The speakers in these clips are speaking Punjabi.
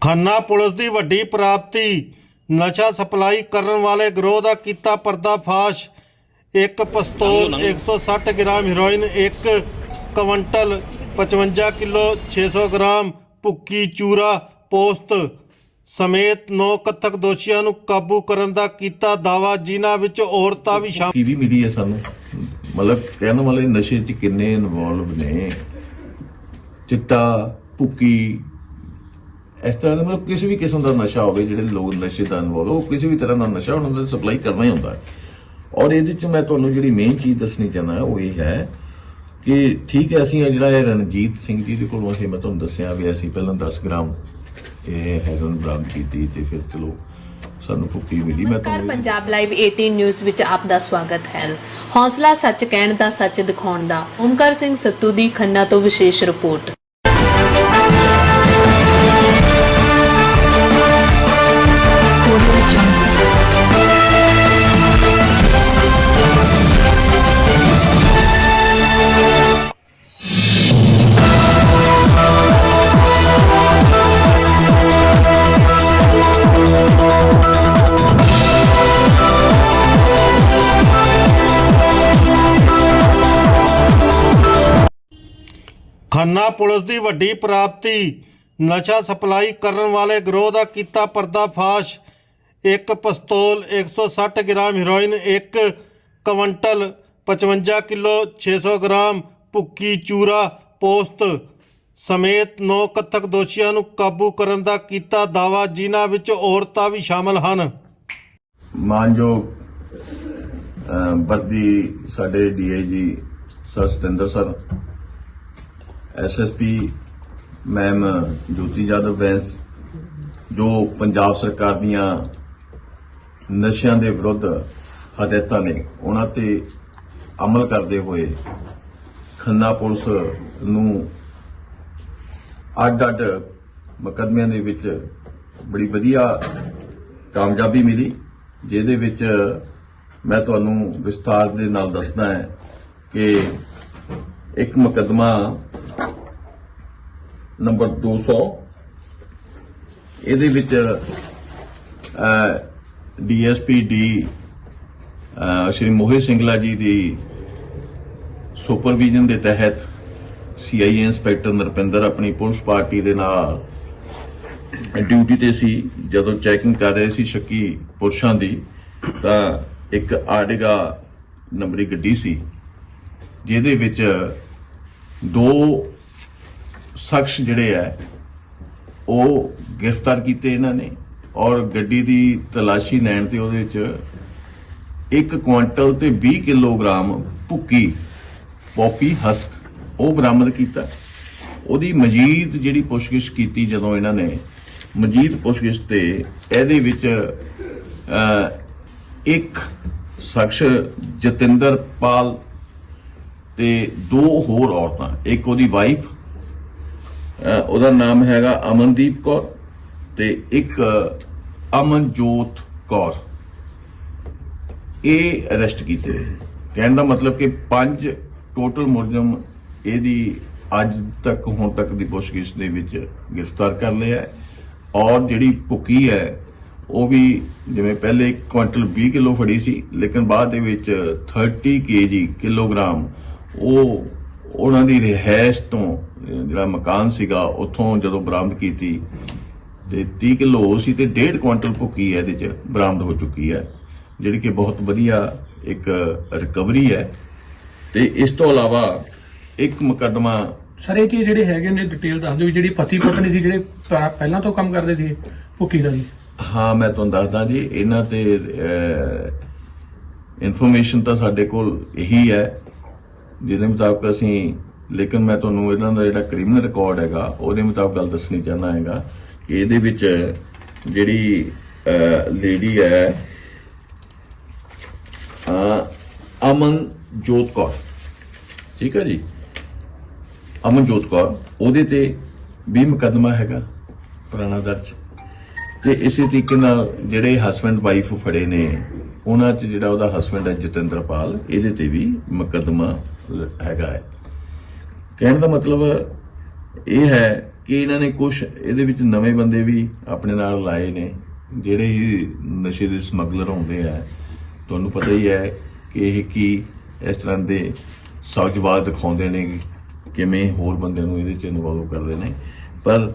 ਖੰਨਾ ਪੁਲਿਸ ਦੀ ਵੱਡੀ ਪ੍ਰਾਪਤੀ ਨਸ਼ਾ ਸਪਲਾਈ ਕਰਨ ਵਾਲੇ ਗਰੋਹ ਦਾ ਕੀਤਾ ਪਰਦਾਫਾਸ਼। ਇੱਕ ਪਿਸਤੌਲ 160 ਗ੍ਰਾਮ ਹੈਰੋਇਨ ਇੱਕ ਕੁਇੰਟਲ 55 ਕਿਲੋ 600 ਗ੍ਰਾਮ ਭੁੱਕੀ ਚੂਰਾ ਪੋਸਤ ਸਮੇਤ 9 ਕਥਕ ਦੋਸ਼ੀਆਂ ਨੂੰ ਕਾਬੂ ਕਰਨ ਦਾ ਕੀਤਾ ਦਾਵਾ ਜਿਨ੍ਹਾਂ ਵਿੱਚ ਔਰਤਾਂ ਵੀ ਸ਼ਾਮਲ। ਕੀ ਵੀ ਮਿਲੀ ਹੈ ਸਾਨੂੰ? ਮਤਲਬ ਕਹਿਣ ਵਾਲੇ ਨਸ਼ੇ 'ਚ ਕਿੰਨੇ ਇਨਵੋਲਵ ਨੇ? ਚਿੱਟਾ ਭੁੱਕੀ ਇਸ ਤਰ੍ਹਾਂ ਦਾ ਮਤਲਬ ਕਿਸੇ ਵੀ ਕਿਸਮ ਦਾ ਨਸ਼ਾ ਹੋਵੇ ਜਿਹੜੇ ਲੋਕ ਨਸ਼ੇ ਦਾ ਇਨਵੋਲਵ ਉਹ ਕਿਸੇ ਵੀ ਤਰ੍ਹਾਂ ਦਾ ਨਸ਼ਾ ਉਹਨਾਂ ਦਾ ਸਪਲਾਈ ਕਰਨਾ ਹੀ ਹੁੰਦਾ। ਹੈ ਔਰ ਇਹਦੇ 'ਚ ਮੈਂ ਤੁਹਾਨੂੰ ਜਿਹੜੀ ਮੇਨ ਚੀਜ਼ ਦੱਸਣੀ ਚਾਹੁੰਦਾ ਉਹ ਇਹ ਹੈ ਕਿ ਠੀਕ ਹੈ ਅਸੀਂ ਜਿਹੜਾ ਇਹ ਰਣਜੀਤ ਸਿੰਘ ਜੀ ਦੇ ਕੋਲੋਂ ਅਸੀਂ ਮੈਂ ਤੁਹਾਨੂੰ ਦੱਸਿਆ ਵੀ ਅਸੀਂ ਪਹਿਲਾਂ 10 ਗ੍ਰਾਮ ਇਹ ਹੈਰੋਨ ਬਰਾਮਦ ਕੀਤੀ ਤੇ ਫਿਰ ਚਲੋ ਸਾਨੂੰ ਭੁੱਕੀ ਮਿਲੀ। ਮੈਂ ਤੁਹਾਨੂੰ ਪੰਜਾਬ ਲਾਈਵ 18 ਨਿਊਜ਼ ਵਿੱਚ ਆਪ ਦਾ ਸਵਾਗਤ ਹੈ। ਹੌਸਲਾ ਸੱਚ ਕਹਿਣ ਦਾ ਸੱਚ ਦਿਖਾਉਣ ਦਾ। ਓਮਕਾਰ ਸਿੰਘ ਸੱਤੂ ਦੀ ਖੰਨਾ ਤੋਂ ਵਿਸ਼ੇਸ਼ ਰਿਪੋਰਟ। ਖੰਨਾ ਪੁਲਿਸ ਦੀ ਵੱਡੀ ਪ੍ਰਾਪਤੀ ਨਸ਼ਾ ਸਪਲਾਈ ਕਰਨ ਵਾਲੇ ਗਰੋਹ ਦਾ ਕੀਤਾ ਪਰਦਾਫਾਸ਼। ਇੱਕ ਪਿਸਤੌਲ 160 ਗ੍ਰਾਮ ਹੈਰੋਇਨ ਇੱਕ ਕੁਇੰਟਲ 55 ਕਿਲੋ 600 ਗ੍ਰਾਮ ਭੁੱਕੀ ਚੂਰਾ ਪੋਸਤ ਸਮੇਤ 9 ਕਥਕ ਦੋਸ਼ੀਆਂ ਨੂੰ ਕਾਬੂ ਕਰਨ ਦਾ ਕੀਤਾ ਦਾਵਾ ਜਿਨ੍ਹਾਂ ਵਿੱਚ ਔਰਤਾਂ ਵੀ ਸ਼ਾਮਲ ਹਨ। ਮਾਨਯੋਗ ਅਹ, ਵਰਦੀ ਸਾਡੇ DIG sir Satinder sir SSP ma'am Jyoti Jadav Bains ਜੋ ਪੰਜਾਬ ਸਰਕਾਰ ਦੀਆਂ ਨਸ਼ਿਆਂ ਦੇ ਵਿਰੁੱਧ ਹਦਾਇਤਾਂ ਨੇ, ਉਹਨਾਂ ਤੇ ਅਮਲ ਕਰਦੇ ਹੋਏ ਖੰਨਾ ਪੁਲਿਸ ਨੂੰ ਅੱਡ-ਅੱਡ ਮੁਕੱਦਮਿਆਂ ਦੇ ਵਿੱਚ ਬੜੀ ਵਧੀਆ ਕਾਮਯਾਬੀ ਮਿਲੀ, ਜਿਹਦੇ ਵਿੱਚ ਮੈਂ ਤੁਹਾਨੂੰ ਵਿਸਤਾਰ ਦੇ ਨਾਲ ਦੱਸਦਾ ਹੈ ਕਿ ਇੱਕ ਮੁਕੱਦਮਾ ਨੰਬਰ 200 ਇਹਦੇ ਵਿੱਚ ਡੀਐਸਪੀ ਡੀ ਸ਼੍ਰੀ ਮੋਹਿਤ ਸਿੰਗਲਾ ਜੀ ਦੀ ਸੁਪਰਵਿਜ਼ਨ ਦੇ ਤਹਿਤ ਸੀਆਈਏ ਇੰਸਪੈਕਟਰ ਨਰਪਿੰਦਰ ਆਪਣੀ ਪੁਲਿਸ ਪਾਰਟੀ ਦੇ ਨਾਲ ਡਿਊਟੀ ਤੇ ਸੀ। ਜਦੋਂ ਚੈਕਿੰਗ ਕਰ ਰਹੇ ਸੀ ਸ਼ੱਕੀ ਪੁਰਸ਼ਾਂ ਦੀ, ਤਾਂ ਇੱਕ ਆਰਡਿਗਾ ਨੰਬਰੀ ਗੱਡੀ ਸੀ, ਜਿਹਦੇ ਵਿੱਚ ਦੋ ਸ਼ਖਸ ਜਿਹੜੇ ਆ ਉਹ ਗ੍ਰਿਫਤਾਰ ਕੀਤੇ ਇਹਨਾਂ ਨੇ ਔਰ ਗੱਡੀ ਦੀ ਤਲਾਸ਼ੀ ਲੈਣ ਤੇ ਉਹਦੇ ਵਿੱਚ 1 ਕੁਇੰਟਲ ਤੇ 20 ਕਿਲੋਗ੍ਰਾਮ ਭੁੱਕੀ, ਪੋਪੀ, ਹਸਕ ਉਹ ਬਰਾਮਦ ਕੀਤਾ। ਉਹਦੀ ਮਜੀਦ ਜਿਹੜੀ ਪੁੱਛਗਿੱਛ ਕੀਤੀ ਜਦੋਂ ਇਹਨਾਂ ਨੇ, ਮਜੀਦ ਪੁੱਛਗਿੱਛ ਤੇ ਇਹਦੇ ਵਿੱਚ ਇੱਕ ਸ਼ਖਸ ਜਤਿੰਦਰ ਪਾਲ ਤੇ ਦੋ ਹੋਰ ਔਰਤਾਂ, ਇੱਕ ਉਹਦੀ ਵਾਈਫ ਉਹਦਾ ਨਾਮ ਹੈਗਾ ਅਮਨਦੀਪ ਕੌਰ ਤੇ ਇੱਕ ਅਮਨਜੋਤ ਕੌਰ। ਇਹ ਅਰੈਸਟ ਕੀਤੇ ਕਹਿਣ ਦਾ ਮਤਲਬ ਕਿ ਪੰਜ ਟੋਟਲ ਮੁਲਜ਼ਮ ਇਹਦੀ ਅੱਜ ਤੱਕ, ਹੁਣ ਤੱਕ ਦੀ ਪੁੱਛਗਿੱਛ ਦੇ ਵਿੱਚ ਗ੍ਰਿਫਤਾਰ ਕਰ ਲਿਆ ਔਰ ਜਿਹੜੀ ਭੁੱਕੀ ਹੈ, ਉਹ ਵੀ ਜਿਵੇਂ ਪਹਿਲੇ 1 ਕੁਇੰਟਲ 20 ਕਿਲੋ ਫੜੀ ਸੀ, ਲੇਕਿਨ ਬਾਅਦ ਦੇ ਵਿੱਚ 30 ਕੇਜੀ ਕਿਲੋਗ੍ਰਾਮ ਉਹ ਉਹਨਾਂ ਦੀ ਰਿਹਾਇਸ਼ ਤੋਂ ਜਿਹੜਾ ਮਕਾਨ ਸੀਗਾ ਉੱਥੋਂ ਜਦੋਂ ਬਰਾਮਦ ਕੀਤੀ ਤੇ 30 ਕਿਲੋ ਸੀ ਤੇ 1.5 ਕੁਇੰਟਲ ਭੁੱਕੀ ਇਹਦੇ ਚ ਬਰਾਮਦ ਹੋ ਚੁੱਕੀ ਹੈ ਜਿਹੜੀ ਕਿ ਬਹੁਤ ਵਧੀਆ ਇੱਕ ਰਿਕਵਰੀ ਹੈ। ਤੇ ਇਸ ਤੋਂ ਇਲਾਵਾ ਇੱਕ ਮੁਕੱਦਮਾ ਸਰ ਇਹ ਕੀ ਜਿਹੜੇ ਹੈਗੇ ਨੇ ਡਿਟੇਲ ਦੱਸ ਦਿਓ ਜਿਹੜੀ ਪਤੀ ਪਤਨੀ ਸੀ ਜਿਹੜੇ ਪਹਿ- ਪਹਿਲਾਂ ਤੋਂ ਕੰਮ ਕਰਦੇ ਸੀ ਭੁੱਕੀ ਦਾ ਜੀ। ਹਾਂ ਮੈਂ ਤੁਹਾਨੂੰ ਦੱਸਦਾ ਜੀ ਇਹਨਾਂ ਤੇ ਇਨਫੋਰਮੇਸ਼ਨ ਤਾਂ ਸਾਡੇ ਕੋਲ ਇਹੀ ਹੈ ਜਿਹਦੇ ਮੁਤਾਬਕ ਅਸੀਂ ਲੇਕਿਨ ਮੈਂ ਤੁਹਾਨੂੰ ਇਹਨਾਂ ਦਾ ਜਿਹੜਾ ਕ੍ਰਿਮੀਨਲ ਰਿਕਾਰਡ ਹੈਗਾ, ਉਹਦੇ ਮੁਤਾਬਕ ਗੱਲ ਦੱਸਣੀ ਚਾਹਨਾ ਹੈਗਾ ਕਿ ਇਹਦੇ ਵਿੱਚ ਜਿਹੜੀ ਲੇਡੀ ਹੈ ਅਮਨ ਜੋਤ ਕੌਰ। ਠੀਕ ਹੈ ਜੀ? ਅਮਨ ਜੋਤ ਕੌਰ, ਉਹਦੇ ਤੇ ਵੀ ਮੁਕੱਦਮਾ ਹੈਗਾ, ਪੁਰਾਣਾ ਦਰਜ। ਤੇ ਇਸੇ ਤਰੀਕੇ ਨਾਲ ਜਿਹੜੇ ਹਸਬੰਡ ਵਾਈਫ ਫੜੇ ਨੇ, ਉਹਨਾਂ 'ਚ ਜਿਹੜਾ ਉਹਦਾ ਹਸਬੰਡ ਹੈ ਜਤਿੰਦਰਪਾਲ, ਇਹਦੇ ਤੇ ਵੀ ਮੁਕੱਦਮਾ ਹੈਗਾ ਹੈ। ਕਹਿਣ ਦਾ ਮਤਲਬ ਇਹ ਹੈ ਕਿ ਇਹਨਾਂ ਨੇ ਕੁਝ ਇਹਦੇ ਵਿੱਚ ਨਵੇਂ ਬੰਦੇ ਵੀ ਆਪਣੇ ਨਾਲ ਲਾਏ ਨੇ ਜਿਹੜੇ ਹੀ ਨਸ਼ੇ ਦੇ ਸਮਗਲਰ ਹੁੰਦੇ ਆ। ਤੁਹਾਨੂੰ ਪਤਾ ਹੀ ਹੈ ਕਿ ਇਹ ਕੀ ਇਸ ਤਰ੍ਹਾਂ ਦੇ ਸੌਜਵਾਦ ਦਿਖਾਉਂਦੇ ਨੇ ਕਿਵੇਂ ਹੋਰ ਬੰਦਿਆਂ ਨੂੰ ਇਹਦੇ ਚ ਇਨਵੋਲਵ ਕਰਦੇ ਨੇ। ਪਰ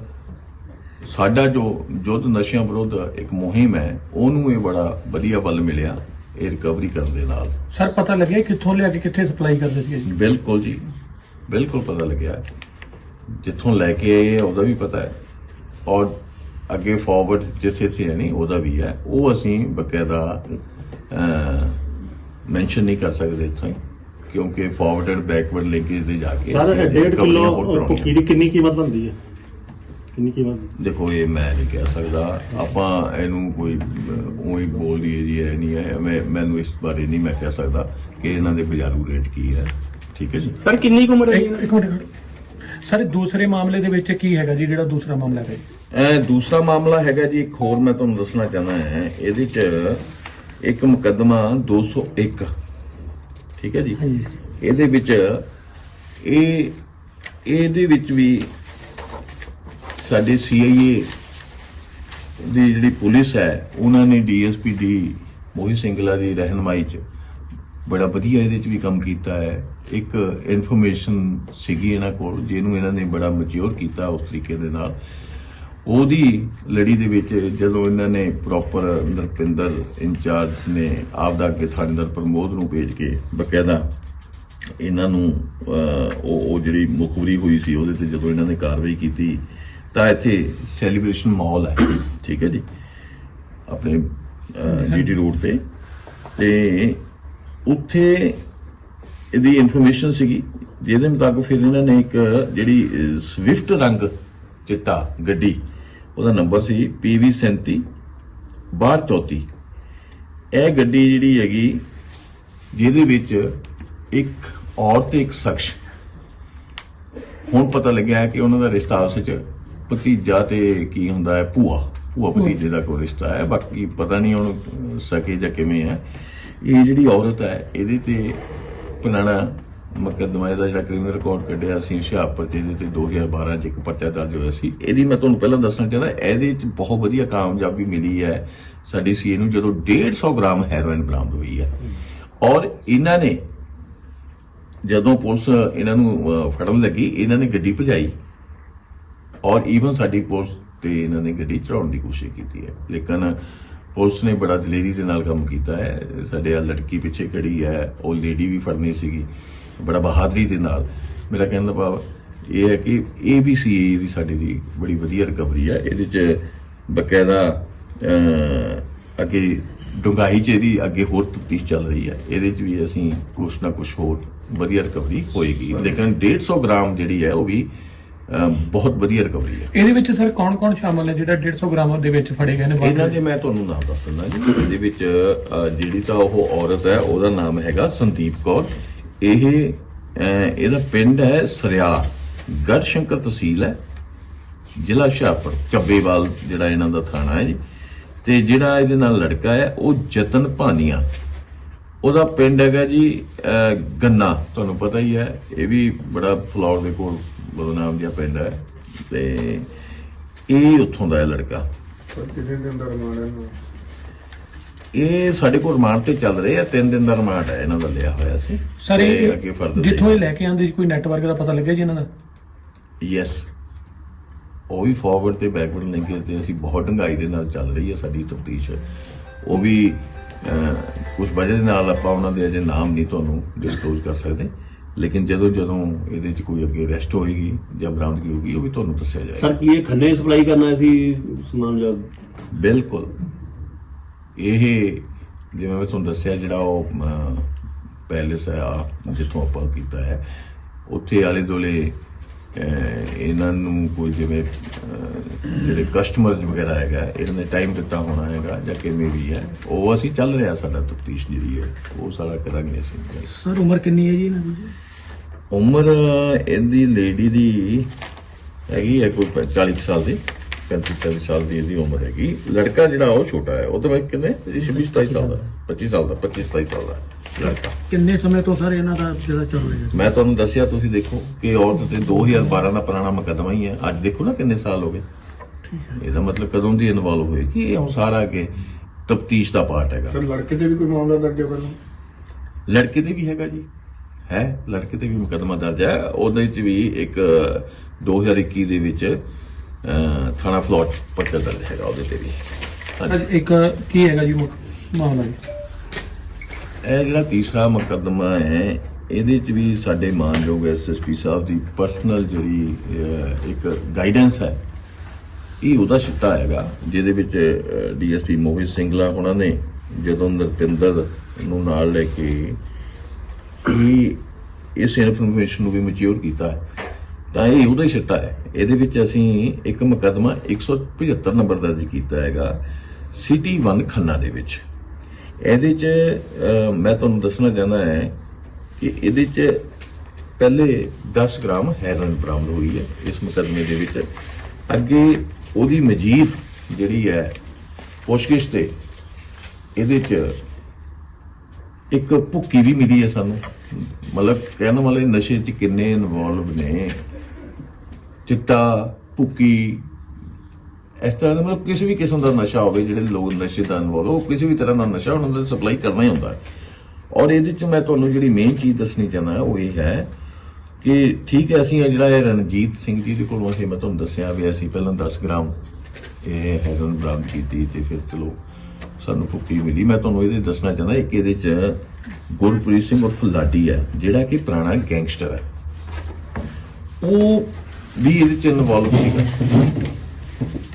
ਸਾਡਾ ਜੋ ਯੁੱਧ ਨਸ਼ਿਆਂ ਵਿਰੁੱਧ ਇੱਕ ਮੁਹਿੰਮ ਹੈ ਉਹਨੂੰ ਇਹ ਬੜਾ ਵਧੀਆ ਬਲ ਮਿਲਿਆ ਇਹ ਰਿਕਵਰੀ ਕਰਨ ਦੇ ਨਾਲ। ਸਰ ਪਤਾ ਲੱਗਿਆ ਕਿੱਥੋਂ ਲਿਆ ਕੇ ਕਿੱਥੇ ਸਪਲਾਈ ਕਰਦੇ ਸੀ ਜੀ? ਬਿਲਕੁਲ ਜੀ। ਬਿਲਕੁਲ ਪਤਾ ਲੱਗਿਆ। ਜਿੱਥੋਂ ਲੈ ਕੇ ਆਏ ਉਹਦਾ ਵੀ ਪਤਾ ਹੈ। ਔਰ ਅੱਗੇ ਫਾਰਵਰਡ ਜਿੱਥੇ ਸੀ ਨਹੀਂ ਉਹਦਾ ਵੀ ਹੈ। ਉਹ ਅਸੀਂ ਬਕਾਇਦਾ ਮੈਂਸ਼ਨ ਨਹੀਂ ਕਰ ਸਕਦੇ ਇੱਥੇ ਕਿਉਂਕਿ ਫਾਰਵਰਡ ਐਂਡ ਬੈਕਵਰਡ ਲਿੰਕੇਜ ਦੇ ਜਾ ਕੇ ਸਰ ਅਸੀਂ ਇਹ 1.5 recovery ਕਿਲੋ। ਭੁੱਕੀ ਦੀ ਕਿੰਨੀ ਕੀਮਤ ਬਣਦੀ ਹੈ? ਕਿੰਨੀ ਕੀਮਤ? ਦੇਖੋ ਇਹ ਮੈਂ ਨਹੀਂ ਕਹਿ ਸਕਦਾ। ਆਪਾਂ ਇਹਨੂੰ ਕੋਈ ਉਹੀ ਬੋਲ ਦਈਏ ਜੀ ਇਹ ਨਹੀਂ ਹੈ। ਮੈਂ ਮੈਨੂੰ ਇਸ ਬਾਰੇ ਨਹੀਂ ਮੈਂ ਕਹਿ ਸਕਦਾ ਕਿ ਇਹਨਾਂ ਦੇ ਬਾਜ਼ਾਰੂ ਰੇਟ ਕੀ ਹੈ। ਠੀਕ ਹੈ ਜੀ। ਸਰ ਕਿੰਨੀ ਕੁ ਉਮਰ ਹੈ ਜੀ? ਇੱਕ ਇੱਕ ਮਿੰਟ ਖੜੋ। ਸਰ ਦੂਸਰੇ ਮਾਮਲੇ ਦੇ ਵਿੱਚ ਕੀ ਹੈਗਾ ਜੀ ਜਿਹੜਾ ਦੂਸਰਾ ਮਾਮਲਾ ਹੈ? ਇਹ ਦੂਸਰਾ ਮਾਮਲਾ ਹੈਗਾ ਜੀ ਇੱਕ ਹੋਰ ਮੈਂ ਤੁਹਾਨੂੰ ਦੱਸਣਾ ਚਾਹੁੰਦਾ ਹਾਂ। ਇਹਦੇ ਚ ਇੱਕ ਮੁਕੱਦਮਾ 201 ਠੀਕ ਹੈ ਜੀ? ਇਹਦੇ ਵਿੱਚ ਇਹ ਇਹਦੇ ਵਿੱਚ ਵੀ ਸਾਡੇ ਸੀਆਈਏ ਦੀ ਜਿਹੜੀ ਪੁਲਿਸ ਹੈ ਉਹਨਾਂ ਨੇ ਡੀਐਸਪੀ ਦੀ ਮੋਹਿਤ ਸਿੰਗਲਾ ਦੀ ਰਹਿਨਮਾਈ ਚ ਬੜਾ ਵਧੀਆ ਇਹਦੇ ਚ ਵੀ ਕੰਮ ਕੀਤਾ ਹੈ। ਇੱਕ ਇਨਫੋਰਮੇਸ਼ਨ ਸੀਗੀ ਇਹਨਾਂ ਕੋਲ ਜਿਹਨੂੰ ਇਹਨਾਂ ਨੇ ਬੜਾ ਮੈਚੁਰ ਕੀਤਾ ਉਸ ਤਰੀਕੇ ਦੇ ਨਾਲ। ਉਹਦੀ ਲੜੀ ਦੇ ਵਿੱਚ ਜਦੋਂ ਇਹਨਾਂ ਨੇ ਪ੍ਰੋਪਰ ਨਰਪਿੰਦਰ ਇੰਚਾਰਜ ਨੇ ਆਪਦਾ ਅੱਗੇ ਥਾਣੇਦਾਰ ਪ੍ਰਮੋਦ ਨੂੰ ਭੇਜ ਕੇ ਬਕਾਇਦਾ ਇਹਨਾਂ ਨੂੰ ਉਹ ਉਹ ਜਿਹੜੀ ਮੁਖਬਰੀ ਹੋਈ ਸੀ ਉਹਦੇ ਤੇ ਜਦੋਂ ਇਹਨਾਂ ਨੇ ਕਾਰਵਾਈ ਕੀਤੀ ਤਾਂ ਇੱਥੇ ਸੈਲੀਬ੍ਰੇਸ਼ਨ ਮਾਹੌਲ ਹੈ। ਠੀਕ ਹੈ ਜੀ? ਆਪਣੇ ਡੀਟੀ ਰੋਡ ਤੇ। ਤੇ ਉੱਥੇ ਇਹਦੀ ਇਨਫੋਰਮੇਸ਼ਨ ਸੀਗੀ ਜਿਹਦੇ ਮੁਤਾਬਕ ਫਿਰ ਇਹਨਾਂ ਨੇ ਇੱਕ ਜਿਹੜੀ ਸਵਿਫਟ ਰੰਗ ਚਿੱਟਾ ਗੱਡੀ ਉਹਦਾ ਨੰਬਰ ਸੀ PV 37 3234 ਇਹ ਗੱਡੀ ਜਿਹੜੀ ਹੈਗੀ ਜਿਹਦੇ ਵਿੱਚ ਇੱਕ ਔਰਤ ਤੇ ਇੱਕ ਸ਼ਖਸ। ਹੁਣ ਪਤਾ ਲੱਗਿਆ ਕਿ ਉਹਨਾਂ ਦਾ ਰਿਸ਼ਤਾ ਆਪਸ ਵਿੱਚ ਭਤੀਜਾ ਤੇ ਕੀ ਹੁੰਦਾ ਹੈ ਭੂਆ। ਭੂਆ ਭਤੀਜੇ ਦਾ ਕੋਈ ਰਿਸ਼ਤਾ ਹੈ ਬਾਕੀ ਪਤਾ ਨਹੀਂ ਹੁਣ ਸਕੇ ਜਾਂ ਕਿਵੇਂ ਹੈ। ਇਹ ਜਿਹੜੀ ਔਰਤ ਹੈ ਇਹਦੇ ਤੇ ਪੁਰਾਣਾ ਮੁਕੱਦਮਾ ਇਹਦਾ ਜਿਹੜਾ ਕ੍ਰਿਮੀਨਲ ਰਿਕਾਰਡ ਕੱਢਿਆ ਸੀ ਹੁਸ਼ਿਆਰਪੁਰ ਚ, ਇਹਦੇ ਤੇ 2012 ਚ ਇੱਕ ਪਰਚਾ ਦਰਜ ਹੋਇਆ ਸੀ। ਇਹਦੀ ਮੈਂ ਤੁਹਾਨੂੰ ਪਹਿਲਾਂ ਦੱਸਣਾ ਚਾਹੁੰਦਾ, ਇਹਦੇ ਚ ਬਹੁਤ ਵਧੀਆ ਕਾਮਯਾਬੀ ਮਿਲੀ ਹੈ। ਸਾਡੀ ਸੀਏ ਨੂੰ ਜਦੋਂ 150 ਗ੍ਰਾਮ ਹੈਰੋਇਨ ਬਰਾਮਦ ਹੋਈ ਹੈ। ਔਰ ਇਹਨਾਂ ਨੇ ਜਦੋਂ ਪੁਲਿਸ ਇਹਨਾਂ ਨੂੰ ਫੜਨ ਲੱਗੀ, ਇਹਨਾਂ ਨੇ ਗੱਡੀ ਭਜਾਈ। ਔਰ ਈਵਨ ਸਾਡੀ ਪੁਲਿਸ ਤੇ ਇਹਨਾਂ ਨੇ ਗੱਡੀ ਚੜਾਉਣ ਦੀ ਕੋਸ਼ਿਸ਼ ਕੀਤੀ ਹੈ। ਲੇਕਿਨ ਪੁਲਿਸ ਨੇ ਬੜਾ ਦਲੇਰੀ ਦੇ ਨਾਲ ਕੰਮ ਕੀਤਾ ਹੈ। ਸਾਡੇ ਆ ਲੜਕੀ ਪਿੱਛੇ ਖੜੀ ਹੈ। ਉਹ ਲੇਡੀ ਵੀ ਫੜਨੀ ਸੀਗੀ। ਬੜਾ ਬਹਾਦਰੀ ਦੇ ਨਾਲ। ਮੇਰਾ ਕਹਿਣ ਦਾ ਭਾਵ ਇਹ ਹੈ ਕਿ ਏਬੀਸੀ ਦੀ ਸਾਡੇ ਦੀ ਬੜੀ ਵਧੀਆ ਰਿਕਵਰੀ ਹੈ। ਇਹਦੇ ਚ ਬਕਾਇਦਾ ਅੱਗੇ ਡੁੰਗਾਈ ਚ ਇਹਦੀ ਅੱਗੇ ਹੋਰ ਤਫਤੀਸ਼ ਚੱਲ ਰਹੀ ਹੈ। ਇਹਦੇ ਚ ਵੀ ਅਸੀਂ ਕੁਛ ਨਾ ਕੁਛ ਹੋਰ ਵਧੀਆ ਰਿਕਵਰੀ ਹੋਏਗੀ। ਲੇਕਿਨ 150 ਗ੍ਰਾਮ ਜਿਹੜੀ ਹੈ ਉਹ ਵੀ ਬਹੁਤ ਵਧੀਆ ਰਿਕਵਰੀ ਹੈ। ਇਹਦੇ ਵਿੱਚ ਸਰ ਕੌਣ-ਕੌਣ ਸ਼ਾਮਲ ਹੈ? ਜਿਹੜਾ 150 ਗ੍ਰਾਮ ਦੇ ਵਿੱਚ ਫੜੇ ਗਏ ਨੇ ਇਹਨਾਂ? ਦੇ ਮੈਂ ਤੁਹਾਨੂੰ ਨਾਮ ਦੱਸ ਦਿੰਦਾ ਜੀ। ਇਹਦੇ ਵਿੱਚ ਜਿਹੜੀ ਤਾਂ ਉਹ ਔਰਤ ਹੈ ਉਹਦਾ ਨਾਮ ਹੈਗਾ ਸੰਦੀਪ ਕੌਰ। ਇਹ ਇਹਦਾ ਪਿੰਡ ਹੈ ਸਰਿਆ। ਗੜਸ਼ੰਕਰ ਤਹਿਸੀਲ ਹੈ ਜ਼ਿਲ੍ਹਾ ਹੁਸ਼ਿਆਰਪੁਰ ਚੱਬੇਵਾਲ ਜਿਹੜਾ ਇਹਨਾਂ ਦਾ ਥਾਣਾ ਹੈ ਜੀ। ਤੇ ਜਿਹੜਾ ਇਹਦੇ ਨਾਲ ਲੜਕਾ ਹੈ ਉਹ ਜਤਨ ਭਾਨੀਆ। ਉਹਦਾ ਪਿੰਡ ਹੈਗਾ ਜੀ ਗੰਨਾ। ਤੁਹਾਨੂੰ ਪਤਾ ਹੀ ਹੈ ਇਹ ਵੀ ਬੜਾ ਫਲੌਰ ਦੇ ਕੋਲ ਬਦਨਾਮ ਜਿਹਾ ਪਿੰਡ ਹੈ ਤੇ ਇਹ ਉੱਥੋਂ ਦਾ ਹੈ ਲੜਕਾ। ਇਹ ਸਾਡੇ ਕੋਲ ਰਿਮਾਂਡ ਤੇ ਚੱਲ ਰਹੇ ਆ ਤਿੰਨ ਦਿਨ ਦਾ ਰਿਮਾਂਡ ਹੈ ਇਹਨਾਂ ਦਾ ਲਿਆ ਹੋਇਆ ਸੀ। ਸਰ ਤੇ ਇਹ ਅੱਗੇ ਜਿੱਥੋਂ ਇਹ ਲੈ ਕੇ ਆਂਦੇ ਕੋਈ ਨੈਟਵਰਕ ਦਾ ਪਤਾ ਲੱਗਿਆ ਜੀ ਇਹਨਾਂ ਦਾ? ਯੈਸ ਉਹ ਵੀ ਫਾਰਵਰਡ ਤੇ ਬੈਕਵਰਡ ਲਿੰਕੇਜ ਤੇ ਅਸੀਂ ਬਹੁਤ ਢੰਗਾਈ ਦੇ ਨਾਲ ਚੱਲ ਰਹੀ ਹੈ ਸਾਡੀ ਤਫਤੀਸ਼। ਉਹ ਵੀ ਕੁਝ ਵਜ੍ਹਾ ਦੇ ਨਾਲ ਆਪਾਂ ਉਹਨਾਂ ਦੇ ਅਜੇ ਨਾਮ ਨਹੀਂ ਤੁਹਾਨੂੰ ਡਿਸਕਲੋਜ਼ ਕਰ ਸਕਦੇ। ਲੇਕਿਨ ਜਦੋਂ ਜਦੋਂ ਇਹਦੇ 'ਚ ਕੋਈ ਅੱਗੇ ਅਰੈਸਟ ਹੋਏਗੀ ਜਾਂ ਬਰਾਮਦਗੀ ਹੋਗੀ ਉਹ ਵੀ ਤੁਹਾਨੂੰ ਦੱਸਿਆ ਜਾਏਗਾ। ਸਰ ਕੀ ਇਹ ਖੰਨੇ ਸਪਲਾਈ ਕਰਨਾ ਸੀ ਸਮਾਨ ਜਾਂ ਬਿਲਕੁਲ। ਇਹ ਜਿਵੇਂ ਮੈਂ ਤੁਹਾਨੂੰ ਦੱਸਿਆ ਜਿਹੜਾ ਉਹ ਪੈਲੇਸ ਹੈ ਆ ਜਿੱਥੋਂ ਆਪਾਂ ਕੀਤਾ ਹੈ ਉੱਥੇ ਆਲੇ ਦੋਲੇ ਇਹਨਾਂ ਨੂੰ ਕੋਈ ਜਿਵੇਂ ਜਿਹੜੇ ਕਸਟਮਰਸ ਵਗੈਰਾ ਹੈਗਾ ਇਹਨਾਂ ਨੇ ਟਾਈਮ ਦਿੱਤਾ ਹੋਣਾ ਹੈਗਾ ਜਾਂ ਕਿਵੇਂ ਵੀ ਹੈ ਉਹ ਅਸੀਂ ਚੱਲ ਰਿਹਾ ਸਾਡਾ ਤਫਤੀਸ਼ ਜਿਹੜੀ ਹੈ ਉਹ ਸਾਰਾ ਕਰਾਂਗੇ ਅਸੀਂ। ਸਰ ਉਮਰ ਕਿੰਨੀ ਹੈ ਜੀ ਇਹਨਾਂ ਦੀ? ਉਮਰ ਇਹਦੀ ਲੇਡੀ ਦੀ ਹੈਗੀ ਹੈ ਕੋਈ 40 ਕੁ ਸਾਲ ਦੀ 35 40 ਸਾਲ ਦੀ ਇਹਦੀ ਉਮਰ ਹੈਗੀ। ਲੜਕਾ ਜਿਹੜਾ ਉਹ ਛੋਟਾ ਹੈ ਉਹ ਤਾਂ ਮੈਂ ਕਿੰਨੇ 26 27 ਸਾਲ ਦਾ 25 ਸਾਲ ਦਾ 25 27 ਸਾਲ ਦਾ ਲੜਕਾ। ਕਿੰਨੇ ਸਮੇਂ ਤੋਂ ਸਰ ਇਹਨਾਂ ਦਾ ਜਿਹੜਾ ਚੱਲ ਰਿਹਾ ਮੈਂ ਤੁਹਾਨੂੰ ਦੱਸਿਆ ਤੁਸੀਂ ਦੇਖੋ ਕਿ ਔਰਤ ਤੇ 2012 ਦਾ ਪੁਰਾਣਾ ਮੁਕੱਦਮਾ ਹੀ ਹੈ। ਅੱਜ ਦੇਖੋ ਨਾ ਕਿੰਨੇ ਸਾਲ ਹੋ ਗਏ। ਇਹਦਾ ਮਤਲਬ ਕਦੋਂ ਦੀ ਇਨਵੋਲਵ ਹੋਈ ਕਿ ਇਹ ਹੁਣ ਸਾਰਾ ਕਿ ਤਫਤੀਸ਼ ਦਾ ਪਾਰਟ ਹੈਗਾ। ਸਰ ਲੜਕੇ ਤੇ ਵੀ ਕੋਈ ਮਾਮਲਾ ਦਰਜ ਹੈ ਪਹਿਲਾਂ? ਲੜਕੇ ਤੇ ਵੀ ਹੈਗਾ ਜੀ। ਹੈ ਲੜਕੇ ਤੇ ਵੀ ਮੁਕੱਦਮਾ ਦਰਜ ਹੈ। ਉਹਦੇ ਚ ਵੀ ਇੱਕ 2021 ਦੇ ਵਿੱਚ ਥਾਣਾ ਫਲੋਟ ਪਰਚਾ ਦਰਜ ਹੈਗਾ ਉਹਦੇ ਤੇ ਵੀ। ਅੱਜ ਇੱਕ ਕੀ ਹੈਗਾ ਜੀ ਮਾਮਲਾ ਜੀ? ਇਹ ਜਿਹੜਾ ਤੀਸਰਾ ਮੁਕੱਦਮਾ ਹੈ ਇਹਦੇ ਚ ਵੀ ਸਾਡੇ ਮਾਨਯੋਗ ਐਸਐਸਪੀ ਸਾਹਿਬ ਦੀ ਪਰਸਨਲ ਜਿਹੜੀ ਇੱਕ ਗਾਈਡੈਂਸ ਹੈ। ਇਹ ਉਹਦਾ ਸਿੱਟਾ ਹੈਗਾ ਜਿਹਦੇ ਵਿੱਚ ਡੀਐਸਪੀ ਮੋਹਿਤ ਸਿੰਘਲਾ ਉਹਨਾਂ ਨੇ ਜਦੋਂ ਨਰਪਿੰਦਰ ਨੂੰ ਨਾਲ ਲੈ ਕੇ ਇਹ ਇਸ ਇਨਫੋਰਮੇਸ਼ਨ ਨੂੰ ਵੀ ਮੈਚੁਰ ਕੀਤਾ ਹੈ। ਤਾਂ ਇਹ ਉਹਦਾ ਹੀ ਸਿੱਟਾ ਹੈ। ਇਹਦੇ ਵਿੱਚ ਅਸੀਂ ਇੱਕ ਮੁਕੱਦਮਾ 175 ਨੰਬਰ ਦਰਜ ਕੀਤਾ ਹੈਗਾ ਸਿਟੀ 1 ਖੰਨਾ ਦੇ ਵਿੱਚ। ਇਹਦੇ 'ਚ ਮੈਂ ਤੁਹਾਨੂੰ ਦੱਸਣਾ ਚਾਹੁੰਦਾ ਹੈ ਕਿ ਇਹਦੇ 'ਚ ਪਹਿਲੇ 10 ਗ੍ਰਾਮ ਹੈਰੋਇਨ ਬਰਾਮਦ ਹੋਈ ਹੈ ਇਸ ਮੁਕੱਦਮੇ ਦੇ ਵਿੱਚ। ਅੱਗੇ ਉਹਦੀ ਮਜੀਦ ਜਿਹੜੀ ਹੈ, ਪੁੱਛਗਿੱਛ ਤੇ ਇਹਦੇ 'ਚ ਇੱਕ ਭੁੱਕੀ ਵੀ ਮਿਲੀ ਹੈ ਸਾਨੂੰ। ਮਤਲਬ ਕਹਿਣ ਵਾਲੇ ਨਸ਼ੇ 'ਚ ਕਿੰਨੇ ਇਨਵੋਲਵ ਨੇ। ਚਿੱਟਾ, ਭੁੱਕੀ, ਇਸ ਤਰ੍ਹਾਂ ਦਾ ਮਤਲਬ ਕਿਸੇ ਵੀ ਕਿਸਮ ਦਾ ਨਸ਼ਾ ਹੋਵੇ, ਜਿਹੜੇ ਲੋਕ ਨਸ਼ੇ ਦਾ ਇਨਵੋਲਵ ਉਹ ਕਿਸੇ ਵੀ ਤਰ੍ਹਾਂ ਦਾ ਨਸ਼ਾ ਉਹਨਾਂ ਦਾ ਸਪਲਾਈ ਕਰਨਾ ਹੀ ਹੁੰਦਾ। ਔਰ ਇਹਦੇ 'ਚ ਮੈਂ ਤੁਹਾਨੂੰ ਜਿਹੜੀ ਮੇਨ ਚੀਜ਼ ਦੱਸਣੀ ਚਾਹੁੰਦਾ ਉਹ ਇਹ ਹੈ ਕਿ ਠੀਕ ਹੈ, ਅਸੀਂ ਇਹ ਜਿਹੜਾ ਇਹ ਰਣਜੀਤ ਸਿੰਘ ਜੀ ਦੇ ਕੋਲੋਂ ਅਸੀਂ, ਮੈਂ ਤੁਹਾਨੂੰ ਦੱਸਿਆ ਵੀ ਅਸੀਂ ਪਹਿਲਾਂ 10 ਗ੍ਰਾਮ ਇਹ ਹੈਰਨ ਬਰਾਮਦ ਕੀਤੀ ਤੇ ਫਿਰ ਚਲੋ ਸਾਨੂੰ ਭੁੱਕੀ ਮਿਲੀ। ਮੈਂ ਤੁਹਾਨੂੰ ਇਹਦੇ ਦੱਸਣਾ ਚਾਹੁੰਦਾ, ਇੱਕ ਇਹਦੇ 'ਚ ਗੁਰਪ੍ਰੀਤ ਸਿੰਘ ਉਰਫ ਲਾਡੀ ਹੈ, ਜਿਹੜਾ ਕਿ ਪੁਰਾਣਾ ਗੈਂਗਸਟਰ ਹੈ। ਉਹ ਵੀ ਇਹਦੇ 'ਚ ਇਨਵੋਲਵ ਸੀਗਾ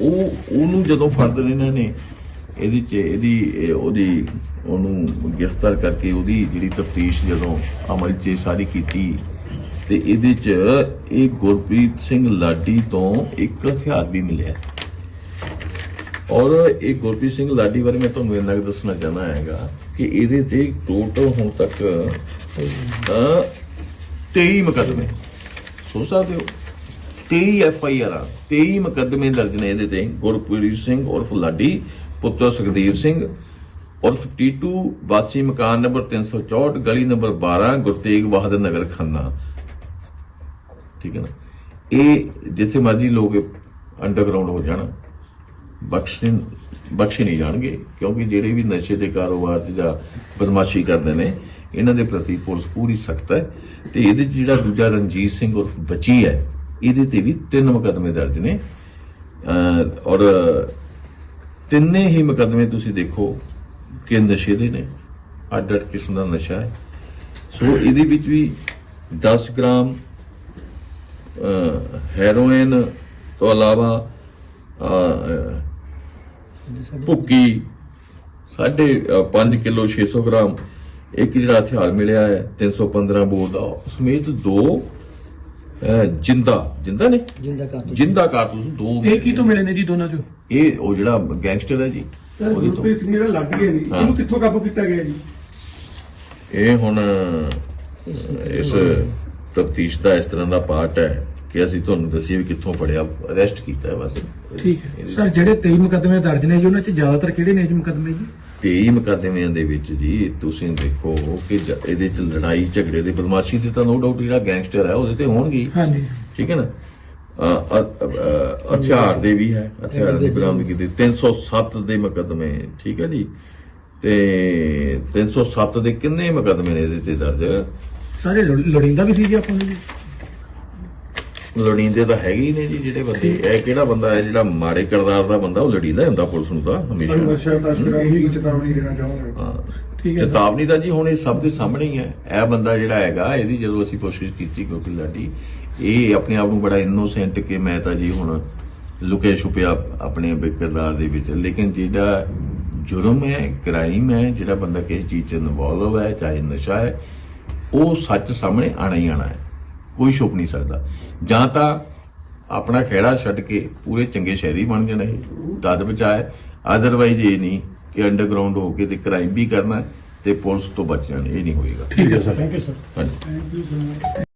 ਉਹ, ਉਹਨੂੰ ਜਦੋਂ ਫੜਦੇ ਇਹਨਾਂ ਨੇ ਇਹਦੇ ਚ ਇਹਦੀ ਉਹਦੀ, ਉਹਨੂੰ ਗ੍ਰਿਫਤਾਰ ਕਰਕੇ ਉਹਦੀ ਜਿਹੜੀ ਤਫਤੀਸ਼ ਜਦੋਂ ਅਮਲ 'ਚ ਸਾਰੀ ਕੀਤੀ, ਤੇ ਇਹਦੇ ਚ ਇਹ ਗੁਰਪ੍ਰੀਤ ਸਿੰਘ ਲਾਡੀ ਤੋਂ ਇੱਕ ਹਥਿਆਰ ਵੀ ਮਿਲਿਆ। ਔਰ ਇਹ ਗੁਰਪ੍ਰੀਤ ਸਿੰਘ ਲਾਡੀ ਬਾਰੇ ਮੈਂ ਤੁਹਾਨੂੰ ਇੰਨਾ ਕੁ ਦੱਸਣਾ ਚਾਹਨਾ ਹੈਗਾ ਕਿ ਇਹਦੇ ਤੇ ਟੋਟਲ ਹੁਣ ਤੱਕ ਅਹ, 23 ਮੁਕੱਦਮੇ। ਸੋਚ ਸਕਦੇ ਹੋ? 23 ਐਫ ਆਈ ਆਰ 23 ਮੁਕੱਦਮੇ ਦਰਜ ਨੇ ਇਹਦੇ ਤੇ ਗੁਰਪ੍ਰੀਤ ਸਿੰਘ ਉਰਫ ਲਾਡੀ ਪੁੱਤਰ ਸੁਖਦੇਵ ਸਿੰਘ ਉਰਫ ਟੀਟੂ ਵਾਸੀ ਮਕਾਨ ਨੰਬਰ 364 ਗਲੀ ਨੰਬਰ 12 ਗੁਰਤੇਗ ਬਹਾਦਰ ਨਗਰ ਖੰਨਾ। ਠੀਕ ਹੈ ਨਾ? ਇਹ ਜਿੱਥੇ ਮਰਜ਼ੀ ਲੋਕ ਅੰਡਰਗਰਾਉਂਡ ਹੋ ਜਾਣ। ਬਖਸ਼ਣ ਬਖਸ਼ੇ ਨਹੀਂ ਜਾਣਗੇ, ਕਿਉਂਕਿ ਜਿਹੜੇ ਵੀ ਨਸ਼ੇ ਦੇ ਕਾਰੋਬਾਰ 'ਚ ਜਾਂ ਬਦਮਾਸ਼ੀ ਕਰਦੇ ਨੇ, ਇਹਨਾਂ ਦੇ ਪ੍ਰਤੀ ਪੁਲਿਸ ਪੂਰੀ ਸਖਤ ਹੈ ਤੇ ਇਹਦੇ 'ਚ ਜਿਹੜਾ ਦੂਜਾ ਰਣਜੀਤ ਸਿੰਘ ਉਰਫ ਬੱਚੀ ਹੈ, ਇਹਦੇ ਤੇ ਵੀ ਤਿੰਨ ਮੁਕੱਦਮੇ ਦਰਜ ਨੇ। ਔਰ ਤਿੰਨੇ ਹੀ ਮੁਕੱਦਮੇ ਤੁਸੀਂ ਦੇਖੋ ਕਿ ਨਸ਼ੇ ਦੇ ਨੇ ਅੱਡ ਅੱਡ ਕਿਸਮ ਦਾ ਨਸ਼ਾ ਹੈ। ਸੋ ਇਹਦੇ ਵਿੱਚ ਵੀ 10 ਗ੍ਰਾਮ ਹੈਰੋਇਨ ਤੋਂ ਇਲਾਵਾ ਭੁੱਕੀ ਸਾਢੇ 5 ਕਿਲੋ 600 ਗ੍ਰਾਮ। ਇੱਕ ਜਿਹੜਾ ਹਥਿਆਰ ਮਿਲਿਆ ਹੈ 315 ਬੋਰ ਦਾ। ਸਮੇਤ ਦੋ ਜਿੰਦਾ। ਜਿੰਦਾ ਨੇ ਜਿੰਦਾ ਕਾਤੋਂ ਜਿੰਦਾ ਕਾਰਤੂਸ ਦੋ ਇਹ ਕੀ ਤੋਂ ਮਿਲੇ ਨੇ ਜੀ ਦੋਨਾਂ ਚੋਂ? ਇਹ ਉਹ ਜਿਹੜਾ ਗੈਂਗਸਟਰ ਹੈ ਜੀ ਸਰ। ਗੁਰਪ੍ਰੀਤ ਸਿੰਘ ਜਿਹੜਾ ਲੱਗ ਗਿਆ ਜੀ। ਇਹਨੂੰ ਕਿੱਥੋਂ ਕਾਬੂ ਕੀਤਾ ਗਿਆ ਜੀ? ਇਹ ਹੁਣ ਇਸ ਤਫਤੀਸ਼ ਦਾ ਇਸ ਤਰ੍ਹਾਂ ਦਾ ਪਾਰਟ ਹੈ। ਕਿ ਅਸੀਂ ਤੁਹਾਨੂੰ ਦੱਸੀਏ ਵੀ ਕਿੱਥੋਂ ਫੜਿਆ ਅਰੈਸਟ ਕੀਤਾ ਬਸ। ਠੀਕ ਹੈ। ਸਰ ਜਿਹੜੇ 23 ਮੁਕੱਦਮੇ ਦਰਜ ਨੇ ਜੀ ਉਹਨਾਂ 'ਚ ਜ਼ਿਆਦਾਤਰ ਕਿਹੜੇ ਨੇ ਜੀ ਮੁਕੱਦਮੇ ਜੀ? 23 ਮੁਕੱਦਮਿਆਂ ਦੇ ਵਿੱਚ ਜੀ ਤੁਸੀਂ ਦੇਖੋ ਕਿ ਜ- ਇਹਦੇ ਚ ਲੜਾਈ ਝਗੜੇ ਦੇ ਬਦਮਾਸ਼ੀ ਤੇ ਤਾਂ ਨੋ ਡਾਊਟ ਜਿਹੜਾ ਗੈਂਗਸਟਰ ਹੈ ਉਹਦੇ ਤੇ ਹੋਣਗੇ। ਹੀ। ਹਾਂਜੀ। ਠੀਕ ਹੈ ਨਾ? ਅ- ਅ- ਅ- ਹਥਿਆਰ ਦੇ ਵੀ ਹੈ ਹਥਿਆਰ ਦੀ ਬਰਾਮਦ ਕੀਤੀ। 307 ਦੇ ਮੁਕੱਦਮੇ ਠੀਕ ਹੈ ਜੀ? ਤੇ 307 ਦੇ ਕਿੰਨੇ ਮੁਕੱਦਮੇ ਨੇ ਇਹਦੇ ਤੇ ਦਰਜ? ਸਾਰੇ ਲੜ- ਲੋੜੀਂਦਾ ਵੀ ਸੀ ਜੀ ਆਪਾਂ ਨੂੰ ਜੀ। ਲੜੀਂਦੇ ਤਾਂ ਹੈਗੇ ਹੀ ਨੇ ਜੀ ਜਿਹੜੇ ਬੰਦੇ। ਇਹ ਕਿਹੜਾ ਬੰਦਾ ਹੈ ਜਿਹੜਾ ਮਾੜੇ ਕਿਰਦਾਰ ਦਾ ਬੰਦਾ ਉਹ ਲੜੀਂਦਾ ਹੀ ਹੁੰਦਾ ਪੁਲਿਸ ਨੂੰ ਤਾਂ ਹਮੇਸ਼ਾ। ਨਸ਼ਾ ਤਸਕਰਾਂ ਨੂੰ ਕੀ ਚੇਤਾਵਨੀ ਦੇਣਾ ਚਾਹੁੰਦੇ। ਹਾਂ। ਠੀਕ ਹੈ। ਸਰ। ਚੇਤਾਵਨੀ ਤਾਂ ਜੀ ਹੁਣ ਇਹ ਸਭ ਦੇ ਸਾਹਮਣੇ ਹੀ ਹੈ। ਇਹ ਬੰਦਾ ਜਿਹੜਾ ਹੈਗਾ ਇਹਦੀ ਜਦੋਂ ਅਸੀਂ ਕੋਸ਼ਿਸ਼ ਕੀਤੀ ਕਿਉਂਕਿ ਲਾਡੀ ਇਹ ਆਪਣੇ ਆਪ ਨੂੰ ਬੜਾ ਇਨੋਸੈਂਟ ਕਿ ਮੈਂ ਤਾਂ ਜੀ ਹੁਣ ਲੁਕਿਆ ਛੁਪਿਆ ਆਪਣੇ ਕਿਰਦਾਰ ਦੇ ਵਿੱਚ। ਲੇਕਿਨ ਜਿਹੜਾ ਜੁਰਮ ਹੈ ਕ੍ਰਾਈਮ ਹੈ ਜਿਹੜਾ ਬੰਦਾ ਕਿਸੇ ਚੀਜ਼ 'ਚ ਇਨਵੋਲਵ ਹੈ ਚਾਹੇ ਨਸ਼ਾ ਹੈ ਉਹ ਸੱਚ ਸਾਹਮਣੇ ਆਣਾ ਹੀ ਆਣਾ ਹੈ। ਕੋਈ ਛੁਪ ਨਹੀਂ ਸਕਦਾ। ਜਾਂ ਤਾਂ ਆਪਣਾ ਖੇੜਾ ਛੱਡ ਕੇ ਪੂਰੇ ਚੰਗੇ ਸ਼ਹਿਰੀ ਬਣ ਜਾਣ ਇਹ ਤਦ ਬਚਾਏ। ਅਦਰਵਾਈਜ਼ ਇਹ ਨਹੀਂ ਕਿ ਅੰਡਰਗਰਾਉਂਡ ਹੋ ਕੇ ਤੇ ਕ੍ਰਾਈਮ ਵੀ ਕਰਨਾ ਤੇ ਪੁਲਿਸ ਤੋਂ ਬਚ ਜਾਣ ਇਹ ਨਹੀਂ ਹੋਏਗਾ। ਠੀਕ ਹੈ ਸਰ। ਹਾਂਜੀ।